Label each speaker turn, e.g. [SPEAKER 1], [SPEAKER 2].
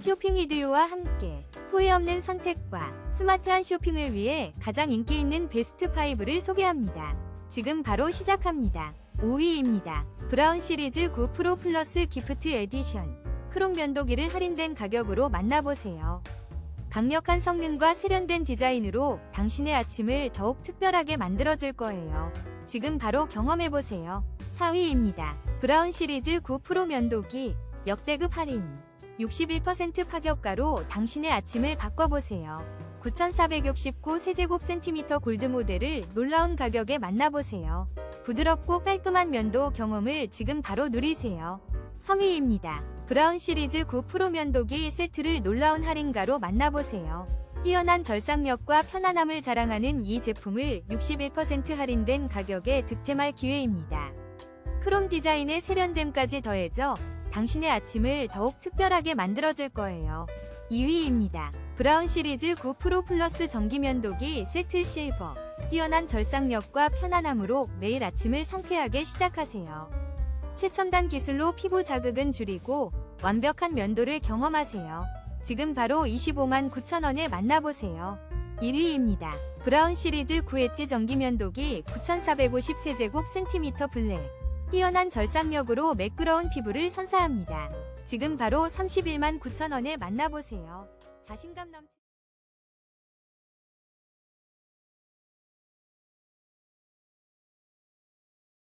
[SPEAKER 1] 쇼핑 이디오와 함께 후회 없는 선택과 스마트한 쇼핑을 위해 가장 인기 있는 베스트 5를 소개합니다. 지금 바로 시작합니다. 5위입니다. 브라운 시리즈 9 프로 플러스 기프트 에디션. 크롬 면도기를 할인된 가격으로 만나보세요. 강력한 성능과 세련된 디자인으로 당신의 아침을 더욱 특별하게 만들어줄 거예요. 지금 바로 경험해보세요. 4위입니다. 브라운 시리즈 9 프로 면도기 역대급 할인 61% 파격가로 당신의 아침을 바꿔보세요. 9,469 세제곱 센티미터 골드 모델을 놀라운 가격에 만나보세요. 부드럽고 깔끔한 면도 경험을 지금 바로 누리세요. 3위입니다. 브라운 시리즈 9 프로 면도기 세트를 놀라운 할인가로 만나보세요. 뛰어난 절삭력과 편안함을 자랑하는 이 제품을 61% 할인된 가격에 득템할 기회입니다. 크롬 디자인의 세련됨까지 더해져 당신의 아침을 더욱 특별하게 만들어줄 거예요. 2위입니다. 브라운 시리즈 9 프로 플러스 전기면도기 세트 실버. 뛰어난 절삭력과 편안함으로 매일 아침을 상쾌하게 시작하세요. 최첨단 기술로 피부 자극은 줄이고 완벽한 면도를 경험하세요. 지금 바로 25만 9천원에 만나보세요. 1위입니다. 브라운 시리즈 9엣지 전기면도기 9450 세제곱 센티미터 블랙. 뛰어난 절삭력으로 매끄러운 피부를 선사합니다. 지금 바로 31만 9천원에 만나보세요. 자신감 넘치